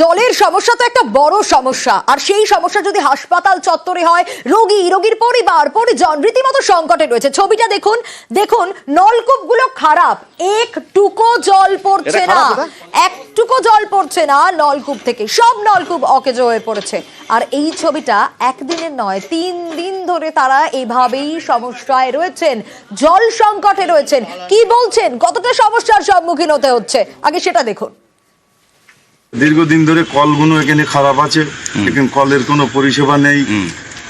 জলের সমস্যা তো একটা বড় সমস্যা। আর সেই সমস্যা যদি হাসপাতাল চত্বরে হয় রোগী রোগীর পরিবার পরিজন রীতিমতো সংকটে রয়েছে। ছবিটা দেখুন দেখুন নলকূপগুলো খারাপ। একটুকো জল পড়ছে না। একটুকো জল পড়ছে না নলকূপ থেকে। সব নলকূপ অকেজো হয়ে পড়েছে। আর এই ছবিটা একদিনের নয় তিন দিন ধরে তারা এভাবেই সমস্যায় রয়েছেন। জল সংকটে রয়েছেন। কি বলছেন? কতটা সমস্যার সম্মুখীন হতে হচ্ছে? আগে সেটা দেখুন। দীর্ঘদিন ধরে কলগুলো এখানে খারাপ আছে। এখানে কলের কোনো পরিষেবা নেই।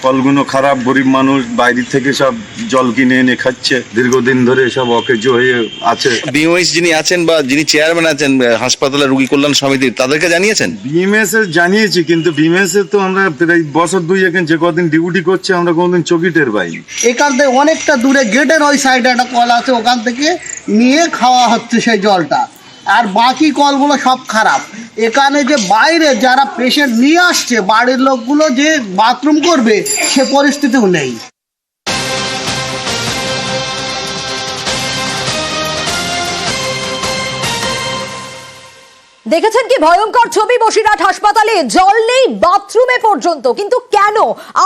কলগুলো খারাপ গরিব মানুষ বাইরে থেকে সব জল কিনে এনে খাচ্ছে। দীর্ঘদিন ধরে সব অকেজ হয়ে আছে। বিএমএস যিনি আছেন বা যিনি চেয়ারম্যান আছেন আহ, হাসপাতালের রোগী কল্যাণ সমিতির তাদেরকে জানিয়েছেন? বিএমএস এ জানিয়েছি কিন্তু বিএমএস এ তো আমরা প্রায় বছর দুই এখানে যে কদিন ডিউটি করছে আমরা কোনদিন চকি টের পাইনি। এখান থেকে অনেকটা দূরে গেটের ওই সাইডে একটা কল আছে ওখান থেকে নিয়ে খাওয়া হচ্ছে সেই জলটা। আর বাকি কলগুলো সব খারাপ। এখানে যে বাইরে যারা পেশেন্ট নিয়ে আসছে, বাড়ির লোকগুলো যে বাথরুম করবে, সে পরিস্থিতিও নেই। দেখেছেন কি ভয়ঙ্কর ছবি বসিরহাট হাসপাতালে? জল নেই বাথরুমে পর্যন্ত। কিন্তু কেন?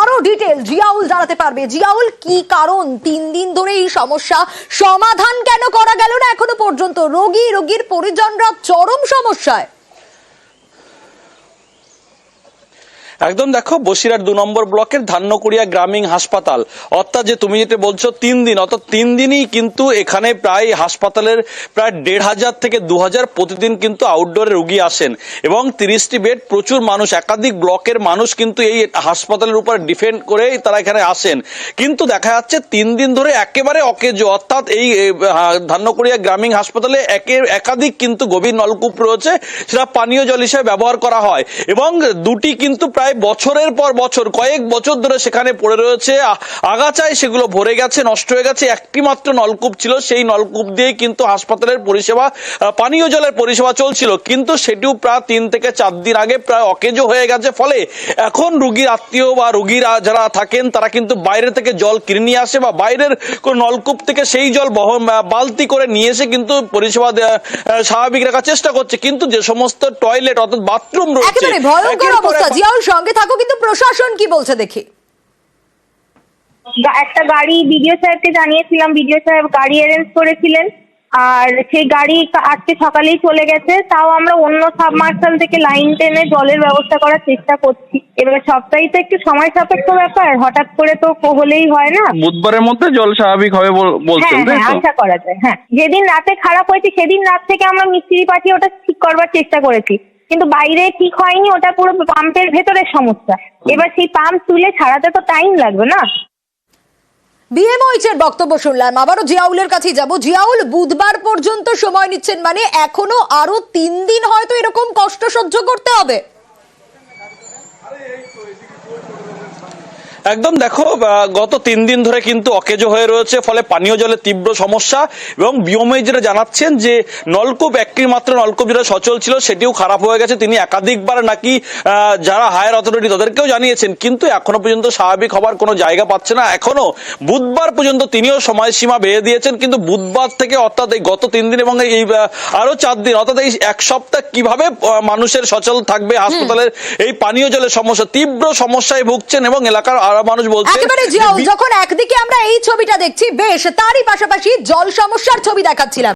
আরও ডিটেল জিয়াউল জানাতে পারবে। জিয়াউল, কি কারণ? তিন দিন ধরে এই সমস্যা। সমাধান কেন করা গেল না এখনও পর্যন্ত? রোগী, রোগীর পরিজনরা চরম সমস্যায়। একদম দেখো, বসিরহাট দু নম্বর ব্লকের ধান্যকুড়িয়া গ্রামীণ হাসপাতাল। অর্থাৎ যে তুমি যেটা বলছো, তিন দিন, অর্থাৎ তিন দিনই কিন্তু এখানে প্রায় হাসপাতালের প্রায় দেড় হাজার থেকে দু হাজার প্রতিদিন কিন্তু আউটডোরে রুগী আসেন। এবং তিরিশটি বেড, প্রচুর মানুষ, একাধিক ব্লকের মানুষ কিন্তু এই হাসপাতালের উপর ডিপেন্ড করে তারা এখানে আসেন। কিন্তু দেখা যাচ্ছে, তিন দিন ধরে একেবারে অকেজো, অর্থাৎ এই ধান্যকুড়িয়া গ্রামীণ হাসপাতালে একে, একাধিক কিন্তু গভীর নলকূপ রয়েছে, সেটা পানীয় জল হিসেবে ব্যবহার করা হয়। এবং দুটি কিন্তু প্রায় বছরের পর বছর কয়েক বছর ধরে সেখানে পড়ে রয়েছে। আগাছায় সেগুলো ভরে গেছে নষ্ট হয়ে গেছে। একটি মাত্র নলকূপ ছিল সেই নলকূপ দিয়ে কিন্তু হাসপাতালের পরিষেবা পানীয় জলের পরিষেবা চলছিল। কিন্তু সেটিও প্রায় তিন থেকে চার দিন আগে প্রায় অকেজো হয়ে গেছে। ফলে এখন রুগীর আত্মীয় বা রুগীরা যারা থাকেন তারা কিন্তু বাইরে থেকে জল কিনে নিয়ে আসে বা বাইরের কোন নলকূপ থেকে সেই জল বহন বালতি করে নিয়ে এসে কিন্তু পরিষেবা স্বাভাবিক রাখার চেষ্টা করছে। কিন্তু যে সমস্ত টয়লেট অর্থাৎ বাথরুম রয়েছে সঙ্গে থাকো কিন্তু প্রশাসন কি বলছে দেখি। একটা গাড়ি বিডিও সাহেবকে জানিয়েছিলাম বিডিও সাহেব গাড়ি অ্যারেঞ্জ করেছিলেন। আর সেই গাড়ি আজকে সকালেই চলে গেছে। তাও আমরা অন্য সাবমার্শাল থেকে লাইন টেনে জলের ব্যবস্থা করার চেষ্টা করছি। এবার সবটাই তো একটু সময় সাপেক্ষ ব্যাপার। হঠাৎ করে তো হলেই হয় না। বুধবারের মধ্যে জল স্বাভাবিক হবে বলছেন হ্যাঁ হ্যাঁ আশা করা যায় হ্যাঁ। যেদিন রাতে খারাপ হয়েছে সেদিন রাত থেকে আমরা মিস্ত্রি পাঠিয়ে ওটা ঠিক করবার চেষ্টা করেছি। কিন্তু বাইরে ঠিক হয়নি, ওটা পুরো পাম্পের ভেতরের সমস্যা। এবার সেই পাম্প তুলে ছাড়াতে তো টাইম লাগবে না। বিএমওইচ এর বক্তব্য শুনলাম, আবারও জিয়াউলের কাছে যাব। জিয়াউল, বুধবার পর্যন্ত সময় নিচ্ছেন মানে এখনও আরও তিন দিন হয়তো এরকম কষ্ট সহ্য করতে হবে। একদম দেখো গত তিন দিন ধরে কিন্তু অকেজো হয়ে রয়েছে, ফলে পানীয় জলের তীব্র সমস্যা এবং বিওমে যেটা জানাচ্ছেন যে নলকূপ একটি মাত্র নলকূপ যেটা সচল ছিল, সেটিও খারাপ হয়ে গেছে। তিনি একাধিকবার নাকি যারা হায়ার অথরিটি তাদেরকেও জানিয়েছেন, কিন্তু এখনও পর্যন্ত স্বাভাবিক হবার কোনো জায়গা পাচ্ছে না। এখনও বুধবার পর্যন্ত তিনিও সময়সীমা বেঁধে দিয়েছেন, কিন্তু বুধবার থেকে অর্থাৎ এই গত তিন দিন এবং এই আরও চার দিন, অর্থাৎ এই এক সপ্তাহ কীভাবে মানুষের সচল থাকবে, হাসপাতালের এই পানীয় জলের সমস্যা, তীব্র সমস্যায় ভুগছেন এবং এলাকার আরও মানুষ বলছে একেবারে যখন একদিকে আমরা এই ছবিটা দেখছি বেশ তারই পাশাপাশি জল সমস্যার ছবি দেখাচ্ছিলাম।